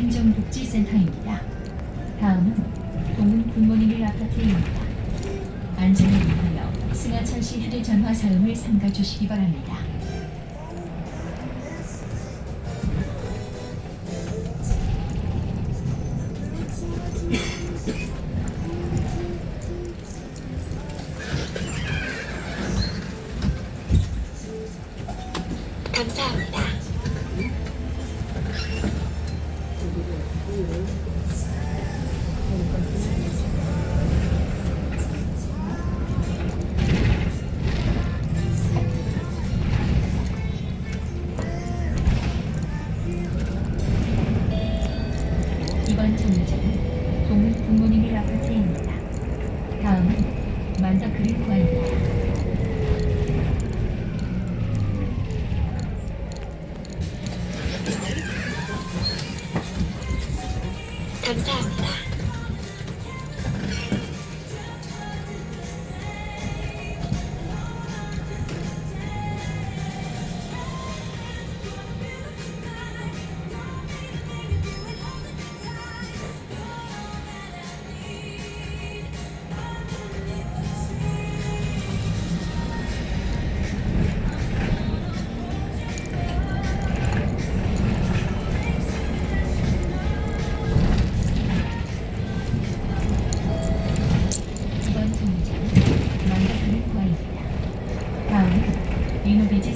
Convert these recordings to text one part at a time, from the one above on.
행정복지센터입니다. 다음은 동문 굿모닝 아파트입니다. 안전을 위하여 승하철 시 휴대전화 사용을 삼가 주시기 바랍니다. 감사합니다. 정류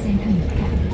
감사합니다.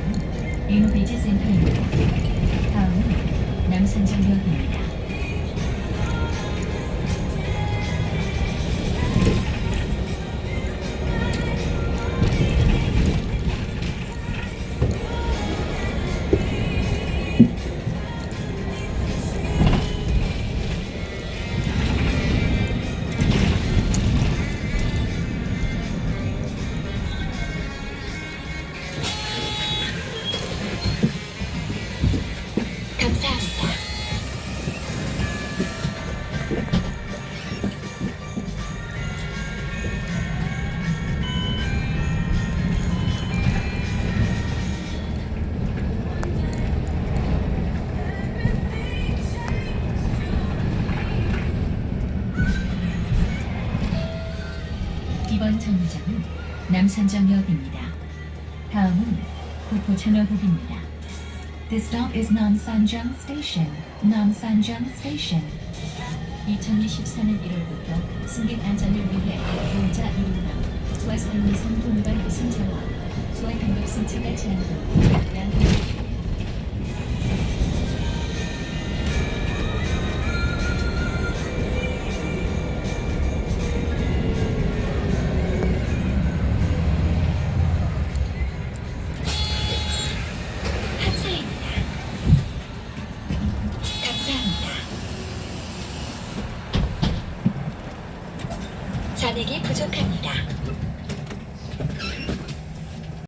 이번 정류장은 리노비지 센터입니다. 다음은 남산정역입니다. 남산정역입니다. 다음은 구포천여국입니다. This stop is Namsanjang Station. Namsanjang Station. 2024년 1월부터 승객 안전을 위해 보호자 이용함, 소아산 위생 동반 승차와 소아 단독 승차가 제한됩니다. 양해 잔액이 부족합니다.